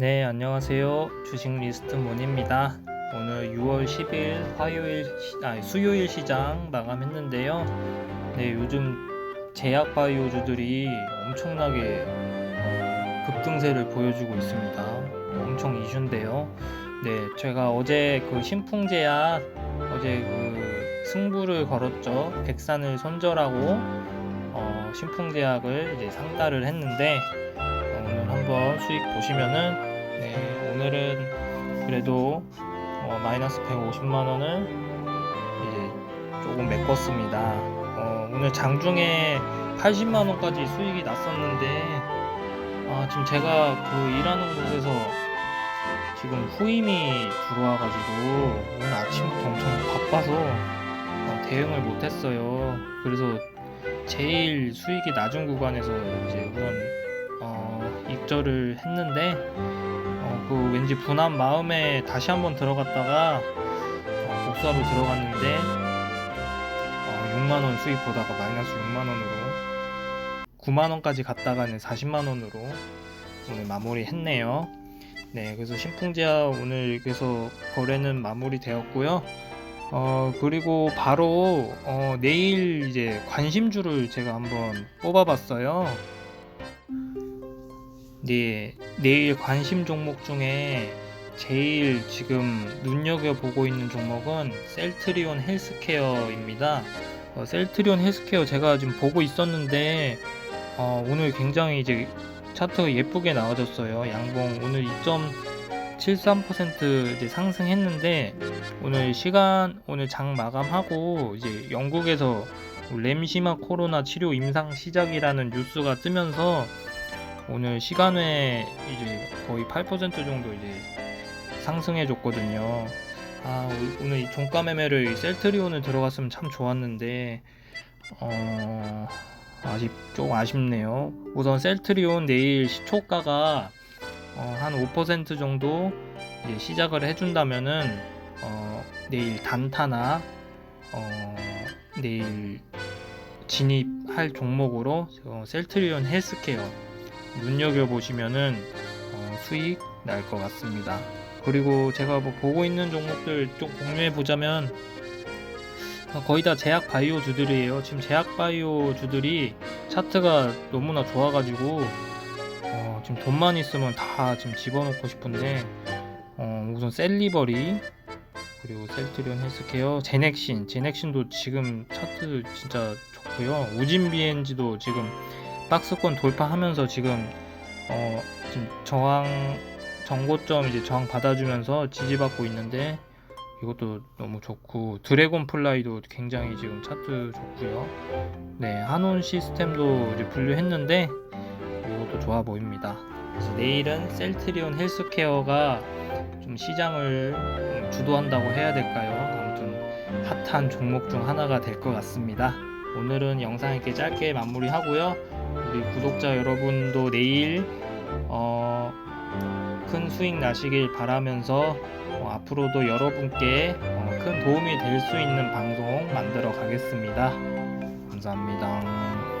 안녕하세요. 주식 리스트 몬입니다. 오늘 6월 10일 화요일 시- 아, 수요일 시장 마감했는데요. 네, 요즘 제약 바이오주들이 엄청나게 어, 급등세를 보여주고 있습니다. 엄청 이슈인데요. 네, 제가 어제 그 신풍제약 어제 그 승부를 걸었죠. 백산을 손절하고 어, 신풍제약을 이제 상따를 했는데 어, 오늘 한번 수익 보시면은 네, 오늘은 그래도 어, 마이너스 150만 원을 이제 조금 메꿨습니다. 어, 오늘 장중에 80만 원까지 수익이 났었는데 아, 지금 제가 그 일하는 곳에서 지금 후임이 들어와가지고 오늘 아침부터 엄청 바빠서 어, 대응을 못했어요. 그래서 제일 수익이 낮은 구간에서 이제 우선 어, 입절을 했는데 어, 그 왠지 분한 마음에 다시 한번 들어갔다가 어, 복사로 들어갔는데 어, 6만 원 수익 보다가 마이너스 6만 원으로 9만 원까지 갔다가는 40만 원으로 오늘 마무리 했네요. 네, 그래서 신풍제약 오늘 그래서 거래는 마무리 되었고요. 어 그리고 바로 어 내일 이제 관심주를 제가 한번 뽑아봤어요. 네, 내일 관심 종목 중에 제일 지금 눈여겨보고 있는 종목은 셀트리온 헬스케어입니다. 어, 셀트리온 헬스케어 제가 지금 보고 있었는데 어, 오늘 굉장히 이제 차트가 예쁘게 나와졌어요. 양봉 오늘 2.73% 이제 상승했는데 오늘 시간 오늘 장 마감하고 이제 영국에서 램시마 코로나 치료 임상 시작이라는 뉴스가 뜨면서 오늘 시간에 이제 거의 8% 정도 이제 상승해 줬거든요. 아 오- 오늘 이 종가 매매를 이 셀트리온을 들어갔으면 참 좋았는데 어 아직 조금 아쉽네요. 우선 셀트리온 내일 시초가가 어, 한5% 정도 시작을 해준다면은 어, 내일 단타나 어, 내일 진입할 종목으로 어, 셀트리온 헬스케어 눈여겨 보시면은 어, 수익 날 것 같습니다. 그리고 제가 뭐 보고 있는 종목들 좀 공유해 보자면 어, 거의 다 제약 바이오 주들이에요. 지금 제약 바이오 주들이 차트가 너무나 좋아가지고 어, 지금 돈만 있으면 다 지금 집어넣고 싶은데 어, 우선 셀리버리 그리고 셀트리온 헬스케어 제넥신 제넥신도 지금 차트 진짜 좋고요. 우진 비엔지도 지금 박스권 돌파하면서 지금 어, 지금 저항 정고점 이제 저항 받아주면서 지지받고 있는데 이것도 너무 좋고 드래곤 플라이도 굉장히 지금 차트 좋고요. 네 한온 시스템도 이제 분류했는데 이것도 좋아 보입니다. 그래서 내일은 셀트리온 헬스케어가 좀 시장을 음, 주도한다고 해야 될까요? 아무튼 핫한 종목 중 하나가 될 것 같습니다. 오늘은 영상 이렇게 짧게 마무리하고요. 우리 구독자 여러분도 내일 어, 큰 수익 나시길 바라면서 어, 앞으로도 여러분께 어, 큰 도움이 될 수 있는 방송 만들어 가겠습니다. 감사합니다.